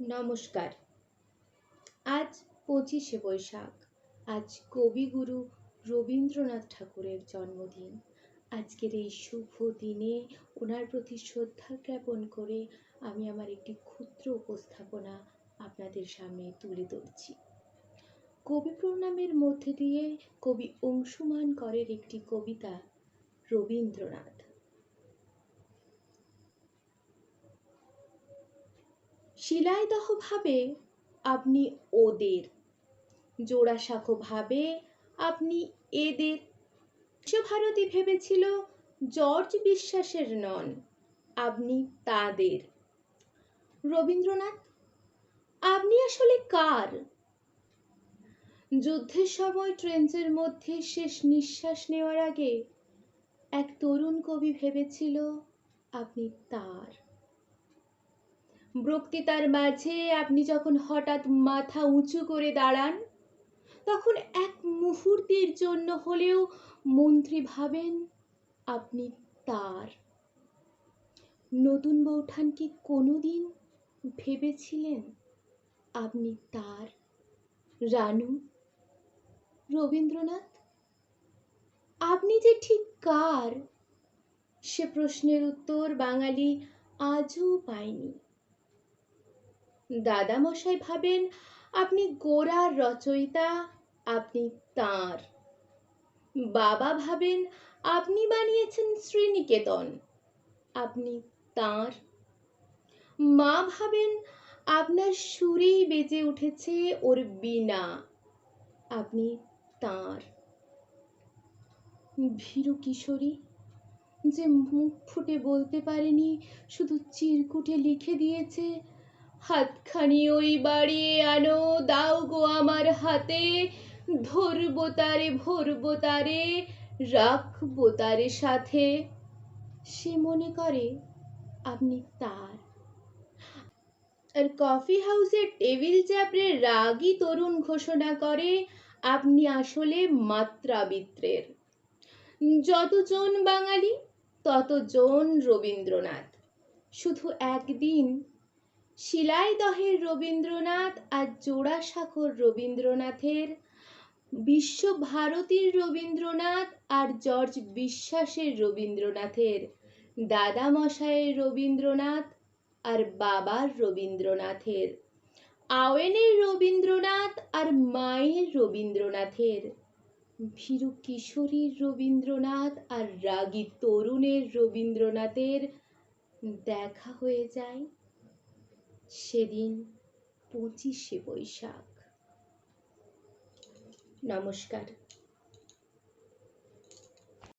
নমস্কার। আজ পঁচিশে বৈশাখ। আজ কবিগুরু রবীন্দ্রনাথ ঠাকুরের জন্মদিন। আজকের এই শুভ দিনে ওনার প্রতি শ্রদ্ধা জ্ঞাপন করে আমি আমার একটি ক্ষুদ্র উপস্থাপনা আপনাদের সামনে তুলে ধরছি। কবি প্রণামের মধ্যে দিয়ে কবি অংশুমান করের একটি কবিতা রবীন্দ্রনাথ। শিলাইদহ ভাবে আপনি ওদের জোড়াসাঁকো ভাবে আপনি এদের। বিশ্বভারতী ভেবেছিল জর্জ বিশ্বাসের নন, আপনি তাদের। রবীন্দ্রনাথ, আপনি আসলে কার? যুদ্ধের সময় ট্রেঞ্চের মধ্যে শেষ নিঃশ্বাস নেওয়ার আগে এক তরুণ কবি ভেবেছিল আপনি তার। বক্তৃতার মাঝে আপনি যখন হঠাৎ মাথা উঁচু করে দাঁড়ান, তখন এক মুহূর্তের জন্য হলেও মন্ত্রী ভাবেন, আপনি তার। নতুন বৌঠান কি কোনোদিন ভেবেছিলেন, আপনি তার? রানু, রবীন্দ্রনাথ, আপনি যে ঠিক কার? সে প্রশ্নের উত্তর বাঙালি আজও পায়নি। দাদামশাই ভাবেন আপনি গোড়ার রচয়িতা, আপনি তাঁর। বাবা ভাবেন আপনি বানিয়েছেন শ্রীনিকেতন, আপনি তাঁর। মা ভাবেন আপনার সুরেই বেজে উঠেছে ওর বিনা আপনি তাঁর। ভীরু কিশোরী, যে মুখ ফুটে বলতে পারেনি, শুধু চিরকুটে লিখে দিয়েছে হাতখানি ওই বাড়িয়ে আনো, দাও গো আমার হাতে। ধরবো তারে, ভরবো তারে, রাখব তারে সাথে। সে মনে করে, আপনি তার। আর কফি হাউসের টেবিল চাপড়ে রাগী তরুণ ঘোষণা করে, আপনি আসলে মাত্রাবিত্রের। যতজন বাঙালি, ততজন রবীন্দ্রনাথ। শুধু একদিন শিলাইদহের রবীন্দ্রনাথ আর জোড়াসাঁকোর রবীন্দ্রনাথের, বিশ্বভারতীর রবীন্দ্রনাথ আর জর্জ বিশ্বাসের রবীন্দ্রনাথের দাদামশায়ের রবীন্দ্রনাথ আর বাবার রবীন্দ্রনাথের, আওয়েনের রবীন্দ্রনাথ আর মায়ের রবীন্দ্রনাথের ভীরু কিশোরীর রবীন্দ্রনাথ আর রাগী তরুণের রবীন্দ্রনাথের দেখা হয়ে যায়। সেদিন পঁচিশে বৈশাখ। নমস্কার।